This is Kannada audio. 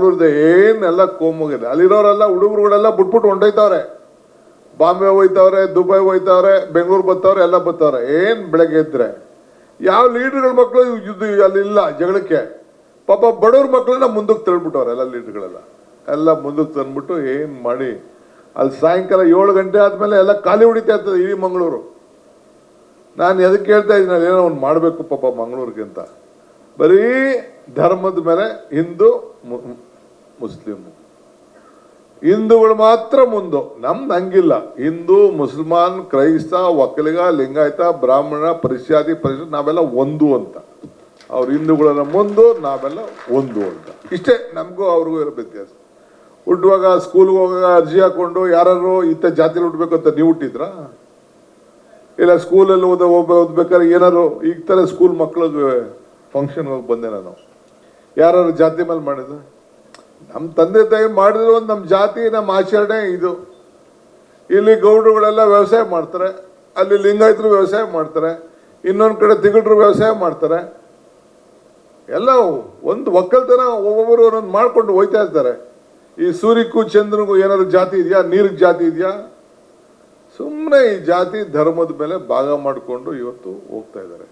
ಮಂಗಳೂರದ ಏನೆಲ್ಲ ಕೋಮೋಗಿದೆ? ಅಲ್ಲಿರೋರೆಲ್ಲ ಹುಡುಗರುಗಳೆಲ್ಲ ಬಿಟ್ಬಿಟ್ಟು ಹೊಂಟೋಯ್ತವ್ರೆ. ಬಾಂಬೆ ಹೋಯ್ತವ್ರೆ, ದುಬೈ ಹೋಯ್ತವ್ರೆ, ಬೆಂಗಳೂರು ಬರ್ತಾವ್ರೆ ಎಲ್ಲ ಬರ್ತಾವ್ರೆ ಏನು ಬೆಳಗ್ಗೆ ಇದ್ರೆ ಯಾವ ಲೀಡರ್ಗಳ ಮಕ್ಕಳು ಇದು ಅಲ್ಲಿ ಇಲ್ಲ ಜಗಳಕ್ಕೆ? ಪಾಪ ಬಡವ್ರ ಮಕ್ಕಳನ್ನ ಮುಂದಕ್ಕೆ ತಳ್ಬಿಟ್ಟವ್ರೆ ಎಲ್ಲ ಲೀಡರ್ಗಳೆಲ್ಲ. ಎಲ್ಲ ಮುಂದಕ್ಕೆ ತಂದ್ಬಿಟ್ಟು ಏನು ಮಾಡಿ? ಅಲ್ಲಿ ಸಾಯಂಕಾಲ ಏಳು ಗಂಟೆ ಆದಮೇಲೆ ಎಲ್ಲ ಖಾಲಿ ಹೊಡಿತಾ ಇರ್ತದೆ ಇಡೀ ಮಂಗಳೂರು. ನಾನು ಎದಕ್ಕೆ ಹೇಳ್ತಾ ಇದ್ದೀನಿ ಏನೋ ಒಂದು ಮಾಡಬೇಕು ಪಾಪ ಮಂಗಳೂರಿಗೆ ಅಂತ. ಬರೀ ಧರ್ಮದ ಮೇಲೆ ಹಿಂದೂ ಮು- ಮುಸ್ಲಿಂ ಹಿಂದೂಗಳು ಮಾತ್ರ ಮುಂದು, ನಮ್ದು ಹಂಗಿಲ್ಲ. ಹಿಂದೂ, ಮುಸಲ್ಮಾನ್, ಕ್ರೈಸ್ತ, ಒಕ್ಕಲಿಗ, ಲಿಂಗಾಯತ, ಬ್ರಾಹ್ಮಣ ಪರಿಷ್ಯಾದಿ ಪರಿಷತ್, ನಾವೆಲ್ಲ ಒಂದು ಅಂತ. ಅವ್ರು ಹಿಂದೂಗಳನ್ನ ಮುಂದು, ನಾವೆಲ್ಲ ಒಂದು ಅಂತ. ಇಷ್ಟೇ, ನಮಗೂ ಅವ್ರಿಗೂ ಇರೋ ವ್ಯತ್ಯಾಸ. ಹುಟ್ಟುವಾಗ ಸ್ಕೂಲ್ಗೆ ಹೋಗುವಾಗ ಅರ್ಜಿ ಹಾಕೊಂಡು ಯಾರು ಇಂಥ ಜಾತಿಲಿ ಹುಟ್ಟಬೇಕು ಅಂತ ನೀವು ಹುಟ್ಟಿದ್ರಾ? ಇಲ್ಲ ಸ್ಕೂಲಲ್ಲಿ ಓದ ಓದ್- ಓದ್ಬೇಕಾದ್ರೆ ಏನಾರು ಈಗ ಥರ ಸ್ಕೂಲ್ ಮಕ್ಕಳದ್ದು ಫಂಕ್ಷನ್ ಹೋಗಿ ಬಂದೆ ನಾನು. ಯಾರು ಜಾತಿ ಮೇಲೆ ಮಾಡಿದ್ದು ನಮ್ಮ ತಂದೆ ತಾಯಿ ಮಾಡಿದ್ರು ಒಂದು ನಮ್ಮ ಜಾತಿ ನಮ್ಮ ಆಚರಣೆ ಇದು. ಇಲ್ಲಿ ಗೌಡರುಗಳೆಲ್ಲ ವ್ಯವಸಾಯ ಮಾಡ್ತಾರೆ, ಅಲ್ಲಿ ಲಿಂಗಾಯತರು ವ್ಯವಸಾಯ ಮಾಡ್ತಾರೆ, ಇನ್ನೊಂದು ಕಡೆ ತಿಗಡ್ರು ವ್ಯವಸಾಯ ಮಾಡ್ತಾರೆ. ಎಲ್ಲ ಒಂದು ಒಕ್ಕಲ್ತನ ಒಬ್ಬೊಬ್ಬರು ಒಂದೊಂದು ಮಾಡ್ಕೊಂಡು ಹೋಯ್ತಾ ಇರ್ತಾರೆ. ಈ ಸೂರ್ಯಕ್ಕೂ ಚಂದ್ರನಿಗೂ ಏನಾದ್ರು ಜಾತಿ ಇದೆಯಾ? ನೀರಿಗೆ ಜಾತಿ ಇದೆಯಾ? ಸುಮ್ಮನೆ ಈ ಜಾತಿ ಧರ್ಮದ ಮೇಲೆ ಭಾಗ ಮಾಡಿಕೊಂಡು ಇವತ್ತು ಹೋಗ್ತಾ ಇದ್ದಾರೆ.